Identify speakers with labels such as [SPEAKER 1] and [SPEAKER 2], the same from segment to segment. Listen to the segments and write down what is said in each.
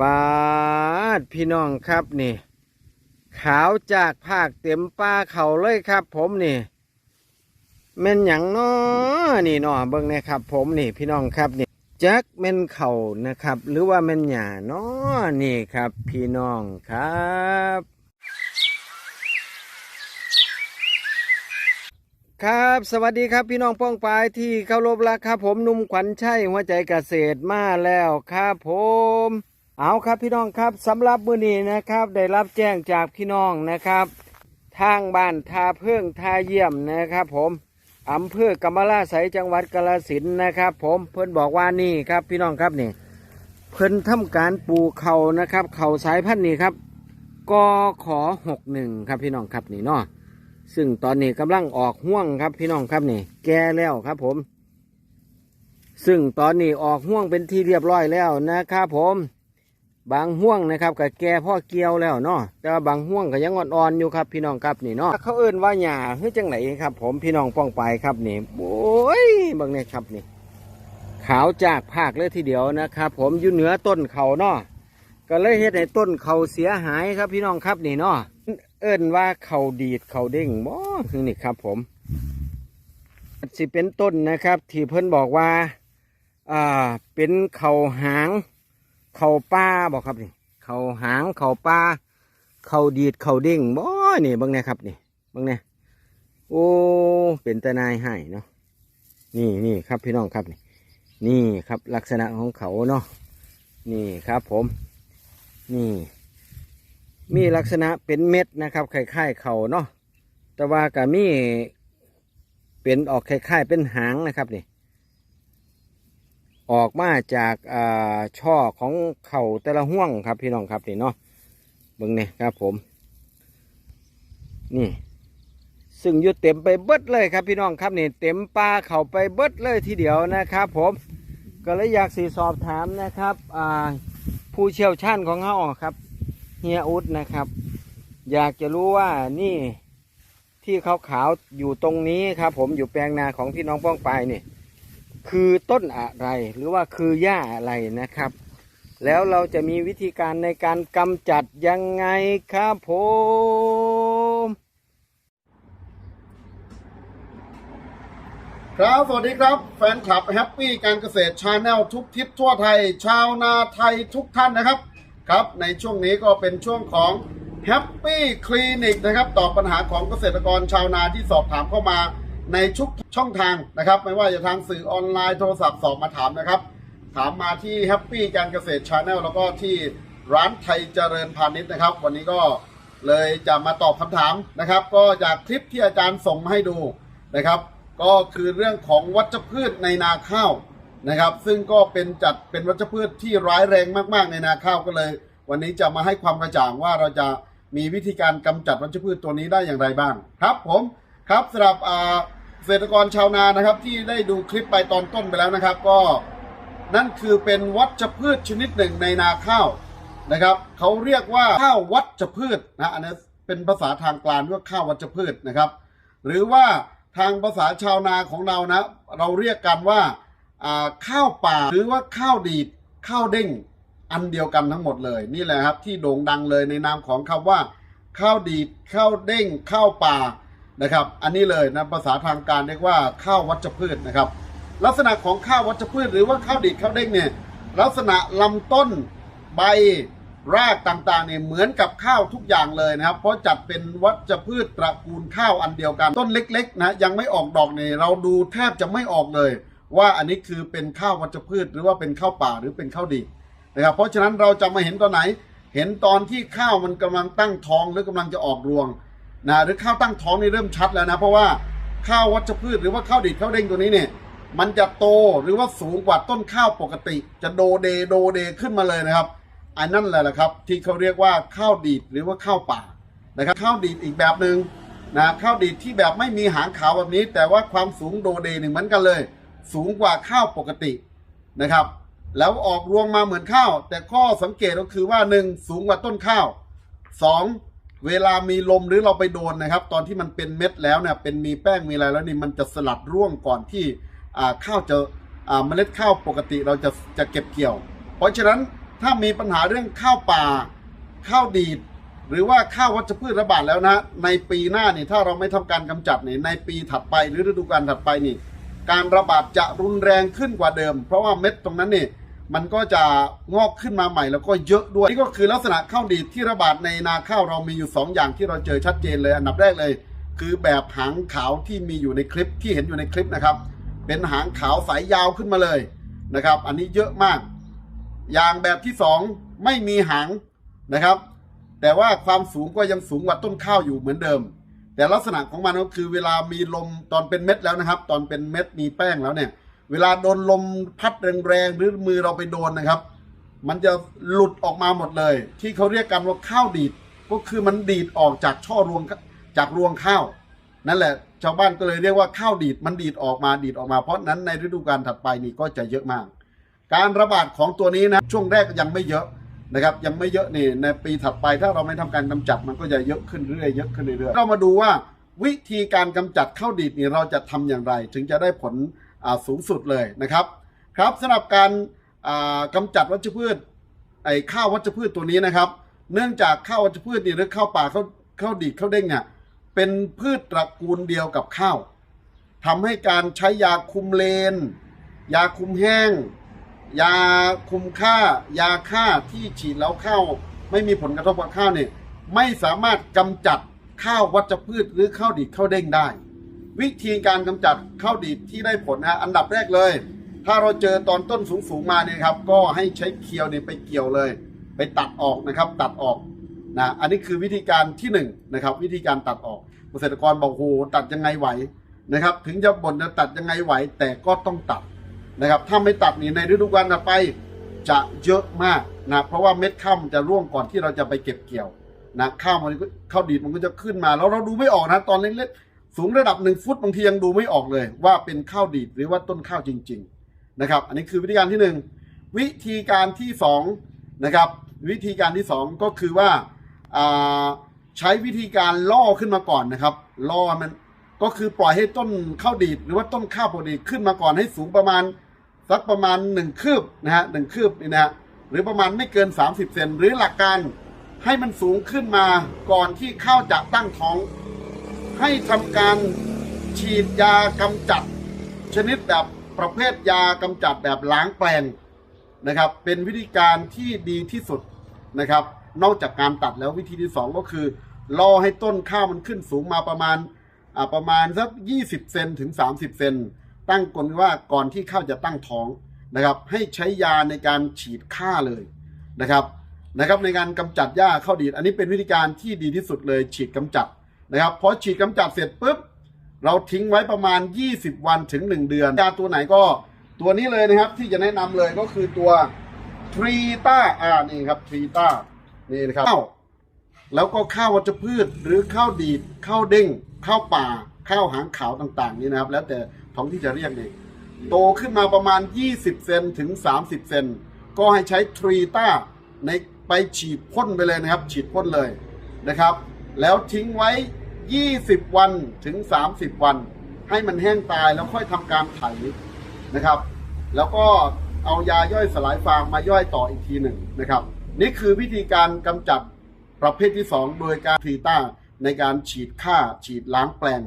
[SPEAKER 1] ปาดพี่น้องครับนี่ ขาวจากภาคเต็มป้าเขาเลยครับ ผมนี่แม่นหยังน้อนี่นอเบิ่งนะครับ ผมนี่พี่น้องครับนี่แจักแม่นเขานะครับ หรือว่าแม่นหญ้าน้อนี่ครับ พี่น้องครับครับ สวัสดีครับพี่น้องป้องปายที่เคารพรักครับ ผมนุ่มขวัญชัยหัวใจเกษตรมาแล้วครับผม เอาครับพี่น้องครับสำหรับมื้อนี้นะครับ ได้รับแจ้งจากพี่น้องนะครับ ทางบ้านทาเพิ่งทาเยี่ยมนะครับ ผมอำเภอกำมะลาไสจังหวัดกาฬสินนะครับ ผมเพิ่นบอกว่านี่ครับพี่น้องครับนี่เพิ่นทำการปลูกเขานะครับ เขาสายพันธุ์นี้ครับกขอหกหนึ่งครับพี่น้องครับนี่เนาะซึ่งตอนนี้กำลังออกห่วงครับพี่น้องครับนี่แก่แล้วครับผม ซึ่งตอนนี้ออกห่วงเป็นที่เรียบร้อยแล้วนะครับผม บางห่วงนะครับกับแก่พ่อเกี่ยวแล้วเนาะแต่ว่าบางห่วงก็ยังอ่อนๆอยู่ครับ พี่น้องครับนี่เนาะเขาเอื่นว่าหญ้าเฮ้ยจังไหนครับ ผมพี่น้องป้องไปครับนี่โอ้ยบางเนี่ยครับนี่ ขาวจากภาคเลยทีเดียวนะครับ ผมอยู่เหนือต้นเขาเนาะก็เลยเฮ็ดให้ต้นเขาเสียหายครับ พี่น้องครับนี่เนาะเอิ้นว่าเขาดีดเขาเด้งบ่คือนี่ครับ ผมสิเป็นต้นนะครับ ที่เพิ่นบอกว่าอ่าเป็นเขาหาง เขาป้าบอกครับนี่เขาหางเขาป้าเขาดีดเขาเด้งบ่นี่บิ่งเนี่ยครับนี่บิ่งเนี่ยโอ้เป็นตานายให้เนาะนี่นี่ครับพี่น้องครับนี่นี่ครับลักษณะของเขาเนาะนี่ครับผม นี่ มีลักษณะเป็นเม็ดนะครับคล้ายๆเขาเนาะแต่ว่าก็มีเป็นออกคล้ายๆเป็นหางนะครับนี่ ออกมาจากอ่าช่อของเข่าแต่ละห่วงครับพี่น้องครับนี่เนาะเบิ่งเนี่ยครับผม นี่ ซึ่งยู่เต็มไปเบิดเลยครับพี่น้องครับนี่เต็มปลาเข่าไปเบิดเลยทีเดียวนะครับ ผมก็เลยอยากสีสอบถามนะครับอ่าผู้เชี่ยวชาญของเขาครับเฮียอุดนะครับ อยากจะรู้ว่านี่ที่ขาวๆอยู่ตรงนี้ครับ ผมอยู่แปลงนาของพี่น้องป้องไปนี่ คือต้นอะไรหรือว่าคือหญ้าอะไรนะครับ แล้วเราจะมีวิธีการในการกำจัดยังไงครับผม
[SPEAKER 2] ครับสวัสดีครับ แฟนคลับแฮปปี้การเกษตรชาแนลทุกทิศทั่วไทย ชาวนาไทยทุกท่านนะครับ ครับในช่วงนี้ก็เป็นช่วงของแฮปปี้คลินิกนะครับตอบปัญหาของเกษตรกรชาวนาที่สอบถามเข้ามา ในทุกช่องทางนะครับ ไม่ว่าจะทางสื่อออนไลน์โทรศัพท์สอบมาถามนะครับ ถามมาที่แฮปปี้การเกษตรชาแนลแล้วก็ที่ร้านไทยเจริญพาณิชย์นะครับ วันนี้ก็เลยจะมาตอบคำถามนะครับ ก็จากคลิปที่อาจารย์ส่งมาให้ดูนะครับ ก็คือเรื่องของวัชพืชในนาข้าวนะครับ ซึ่งก็เป็นจัดเป็นวัชพืชที่ร้ายแรงมาก ๆ ในนาข้าวก็เลย วันนี้จะมาให้ความกระจ่างว่าเราจะมีวิธีการกำจัดวัชพืชตัวนี้ได้อย่างไรบ้าง ครับผมครับสำหรับอ่า เกษตรกรชาวนานะครับที่ได้ดูคลิปไปตอนต้นไปแล้วนะครับ ก็นั่นคือเป็นวัชพืชชนิดหนึ่งในนาข้าวนะครับเขาเรียกว่าข้าววัชพืชนะอันนี้เป็นภาษาทางกลางว่าข้าววัชพืชนะครับ หรือว่าทางภาษาชาวนาของเรานะ เราเรียกกันว่าอ่าข้าวป่าหรือว่าข้าวดีดข้าวเด้งอันเดียวกันทั้งหมดเลย นี่แหละครับที่โด่งดังเลยในนามของคำว่า ข้าวดีดข้าวเด้งข้าวป่า นะครับ อันนี้เลยนะภาษาทางการเรียกว่าข้าววัชพืชนะครับ ลักษณะของข้าววัชพืช หรือว่าข้าวดีดข้าวเด้งเนี่ยลักษณะลำต้นใบรากต่างๆเนี่ยเหมือนกับข้าวทุกอย่างเลยนะครับ เพราะจัดเป็นวัชพืชตระกูลข้าวอันเดียวกัน ต้นเล็กๆนะยังไม่ออกดอกเนี่ยเราดูแทบจะไม่ออกเลย ว่าอันนี้คือเป็นข้าววัชพืช หรือว่าเป็นข้าวป่าหรือเป็นข้าวดีดนะครับ เพราะฉะนั้นเราจะมาเห็นตอนไหน เห็นตอนที่ข้าวมันกำลังตั้งท้องหรือกำลังจะออกรวง นะหรือข้าวตั้งท้องนี่เริ่มชัดแล้วนะ เพราะว่าข้าววัชพืชหรือว่าข้าวดีดข้าวเด้งตัวนี้เนี่ยมันจะโตหรือว่าสูงกว่าต้นข้าวปกติ จะโดเดโดเดขึ้นมาเลยนะครับอันนั่นแหละนะครับ ที่เขาเรียกว่าข้าวดีดหรือว่าข้าวป่านะครับข้าวดีดอีกแบบหนึ่งนะข้าวดีดที่แบบไม่มีหางขาวแบบนี้ แต่ว่าความสูงโดเดหนึ่งเหมือนกันเลย สูงกว่าข้าวปกตินะครับ แล้วออกรวงมาเหมือนข้าว แต่ข้อสังเกตก็คือว่าหนึ่งสูงกว่าต้นข้าวสอง เวลามีลมหรือเราไปโดนนะครับ ตอนที่มันเป็นเม็ดแล้วเนี่ยเป็นมีแป้งมีอะไรแล้วนี่มันจะสลัดร่วงก่อนที่ข้าวจะเมล็ดข้าวปกติเราจะจะเก็บเกี่ยว เพราะฉะนั้นถ้ามีปัญหาเรื่องข้าวป่าข้าวดีดหรือว่าข้าววัชพืชระบาดแล้วนะในปีหน้านี่ถ้าเราไม่ทำการกำจัดนี่ในปีถัดไปหรือฤดูกาลถัดไปนี่ การระบาดจะรุนแรงขึ้นกว่าเดิม เพราะว่าเม็ดตรงนั้นนี่ มันก็จะงอกขึ้นมาใหม่แล้วก็เยอะด้วย นี่ก็คือลักษณะข้าวดีดที่ระบาดในนาข้าวเรามีอยู่สองอย่างที่เราเจอชัดเจนเลยอันดับแรกเลย คือแบบหางขาวที่มีอยู่ในคลิปที่เห็นอยู่ในคลิปนะครับ เป็นหางขาวสายยาวขึ้นมาเลยนะครับ อันนี้เยอะมาก อย่างแบบที่สองไม่มีหางนะครับ แต่ว่าความสูงก็ยังสูงกว่าต้นข้าวอยู่เหมือนเดิม แต่ลักษณะของมันก็คือเวลามีลมตอนเป็นเม็ดแล้วนะครับ ตอนเป็นเม็ดมีแป้งแล้วเนี่ย เวลาโดนลมพัดแรงๆหรือมือเราไปโดนนะครับ มันจะหลุดออกมาหมดเลย ที่เขาเรียกกันว่าข้าวดีดก็คือมันดีดออกจากช่อรวงจากรวงข้าว นั่นแหละ ชาวบ้านก็เลยเรียกว่าข้าวดีดมันดีดออกมาดีดออกมา เพราะนั้นในฤดูกาลถัดไปนี่ก็จะเยอะมาก การระบาดของตัวนี้นะช่วงแรกยังไม่เยอะนะครับยังไม่เยอะนี่ในปีถัดไปถ้าเราไม่ทำการกำจัดมันก็จะเยอะขึ้นเรื่อยๆเยอะขึ้นเรื่อยเรามาดูว่าวิธีการกำจัดข้าวดีดนี่เราจะทำอย่างไร ถึงจะได้ผล สูงสุดเลยนะครับครับสำหรับการอ่ากำจัดวัชพืชไอ้ข้าววัชพืชตัวนี้นะครับ เนื่องจากข้าววัชพืชนี่หรือข้าวป่าข้าวข้าวดีดข้าวเด้งเนี่ยเป็นพืชตระกูลเดียวกับข้าวทำให้การใช้ยาคุมเลน ยาคุมแห้ง ยาคุมค่า ยาฆ่าที่ฉีดแล้วข้าวไม่มีผลกระทบกับข้าวเนี่ยไม่สามารถกำจัดข้าววัชพืชหรือข้าวดีดข้าวเด้งได้ วิธีการกำจัดข้าวดีดที่ได้ผลนะอันดับแรกเลย ถ้าเราเจอตอนต้นสูงๆมาเนี่ยครับ ก็ให้ใช้เคียวเนี่ยไปเกี่ยวเลย ไปตัดออกนะครับ ตัดออกนะอันนี้คือวิธีการที่หนึ่งนะครับ วิธีการตัดออกเกษตรกรบอกโหตัดยังไงไหวนะครับ ถึงจะบ่นจะตัดยังไงไหว แต่ก็ต้องตัดนะครับ ถ้าไม่ตัดนี่ในฤดูกาลต่อไปจะเยอะมากนะเพราะว่าเม็ดข้าวมันจะร่วงก่อนที่เราจะไปเก็บเกี่ยวนะข้าวมันก็ข้าวดีดมันก็จะขึ้นมา แล้วเราดูไม่ออกนะตอนเล็กๆ สูงระดับหนึ่งฟุตบางทียังดูไม่ออกเลย ว่าเป็นข้าวดีดหรือว่าต้นข้าวจริง ๆนะครับ อันนี้คือวิธีการที่หนึ่งวิธีการที่สองนะครับวิธีการที่สองก็คือว่าาใช้วิธีการล่อขึ้นมาก่อนนะครับล่อมันก็คือปล่อยให้ต้นข้าวดีดหรือว่าต้นข้าวปกติขึ้นมาก่อนให้สูงประมาณสักประมาณหนึ่งคืบนะฮะหนึ่งคืบนี่นะฮะหรือประมาณไม่เกิน 30 เซนหรือหลักการให้มันสูงขึ้นมาก่อนที่ข้าวจะตั้งท้อง ให้ทำการฉีดยากำจัด ชนิดแบบประเภทยากำจัดแบบล้างแปลงนะครับ เป็นวิธีการที่ดีที่สุดนะครับ นอกจากการตัดแล้ววิธีที่สองก็คือรอให้ต้นข้าวมันขึ้นสูงมาประมาณประมาณสัก 20 เซนถึง 30 เซนตั้งกลว่าก่อนที่ข้าวจะตั้งท้องนะครับ ให้ใช้ยาในการฉีดฆ่าเลยนะครับนะครับในการกำจัดหญ้าข้าวดีด อันนี้เป็นวิธีการที่ดีที่สุดเลยฉีดกำจัด นะครับพอฉีดกำจัดเสร็จปุ๊บเราทิ้งไว้ประมาณ 20 วันถึง 1 เดือนยาตัวไหนก็ตัวนี้เลยนะครับที่จะแนะนำเลยก็คือตัวทรีต้าอ่านี่ครับทรีต้านี่นะครับข้าวแล้วก็ข้าววัชพืชหรือข้าวดีดข้าวเด้งข้าวป่าข้าวหางขาวต่างๆ นี่นะครับ แล้วแต่ท้องที่จะเรียกเนี่ยโตขึ้นมาประมาณ 20 เซนถึง 30 เซนก็ให้ใช้ทรีต้าในไปฉีดพ่นไปเลยนะครับ ฉีดพ่นเลยนะครับ แล้วทิ้งไว้ 20 วันถึง 30 วัน ให้มันแห้งตายแล้วค่อยทำการไถนะครับ แล้วก็เอายาย่อยสลายฟางมาย่อยต่ออีกทีหนึ่งนะครับ นี่คือวิธีการกำจัดประเภทที่ 2 โดยการทีต้าในการฉีดฆ่าฉีดล้างแปลง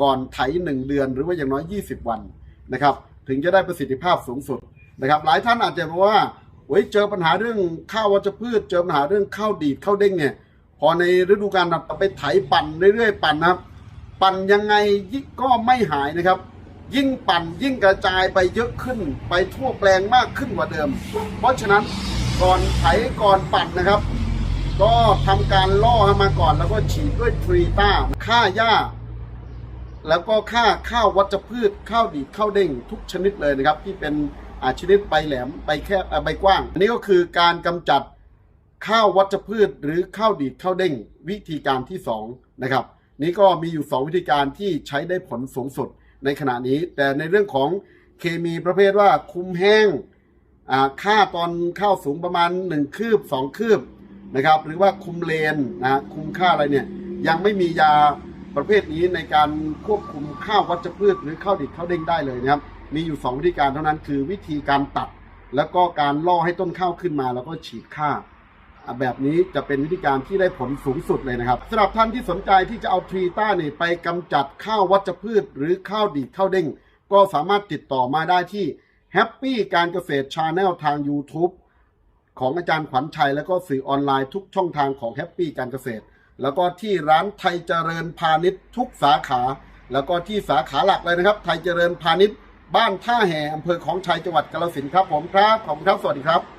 [SPEAKER 2] ก่อนไถ 1 เดือนหรือว่าอย่างน้อย 20 วันนะครับ ถึงจะได้ประสิทธิภาพสูงสุดนะครับ หลายท่านอาจจะบอกว่าโอ้ยเจอปัญหาเรื่องข้าววัชพืช เจอปัญหาเรื่องข้าวดีดข้าวเด้งเนี่ย อในฤดูกาลเราไปไถปั่นเรื่อยๆปั่นนะครับ ปั่นยังไงยิ่งก็ไม่หายนะครับ ยิ่งปั่นยิ่งกระจายไปเยอะขึ้น ไปทั่วแปลงมากขึ้นกว่าเดิม เพราะฉะนั้นก่อนไถก่อนปั่นนะครับ ก็ทำการล่อมาก่อนแล้วก็ฉีดด้วยทรีต้าฆ่าหญ้า แล้วก็ค่าข้าววัชพืชข้าวดีข้าวเด้งทุกชนิดเลยนะครับ ที่เป็นอาชนิดใบแหลมใบแคบใบกว้าง อันนี้ก็คือการกำจัด ข้าววัชพืชหรือข้าวดีดข้าวเด้งวิธีการที่สองนะครับนี่ก็มีอยู่ 2 วิธีการที่ใช้ได้ผลสูงสุดในขณะนี้ แต่ในเรื่องของเคมีประเภทว่าคุมแห้งค่าตอนข้าวสูงประมาณ 1 คืบ 2 คืบนะครับหรือว่าคุมเลนนะคุมค่าอะไรเนี่ยยังไม่มียาประเภทนี้ในการควบคุมข้าววัชพืช หรือข้าวดิบข้าวเด้งได้เลยนะครับมีอยู่ 2 วิธีการเท่านั้นคือวิธีการตัด แล้วก็การล่อให้ต้นข้าวขึ้นมา แล้วก็ฉีดข้า แบบนี้จะเป็นวิธีการที่ได้ผลสูงสุดเลยนะครับสำหรับท่านที่สนใจที่จะเอาทรีต้าเนี่ไปกำจัดข้าววัชพืช หรือข้าวดีข้าวเด้งก็สามารถติดต่อมาได้ที่แฮปปี้การเกษตรชาแนลทาง YouTube ของอาจารย์ขวัญชัย แล้วก็สื่อออนไลน์ทุกช่องทางของแฮปปี้การเกษตร แล้วก็ที่ร้านไทยเจริญพาณิชย์ทุกสาขา แล้วก็ที่สาขาหลักเลยนะครับ ไทยเจริญพาณิชย์บ้านท่าแห่อำเภอของชัยจังหวัดกาฬสินธุ์ครับผมครับขอบคุณครับสวัสดีครับ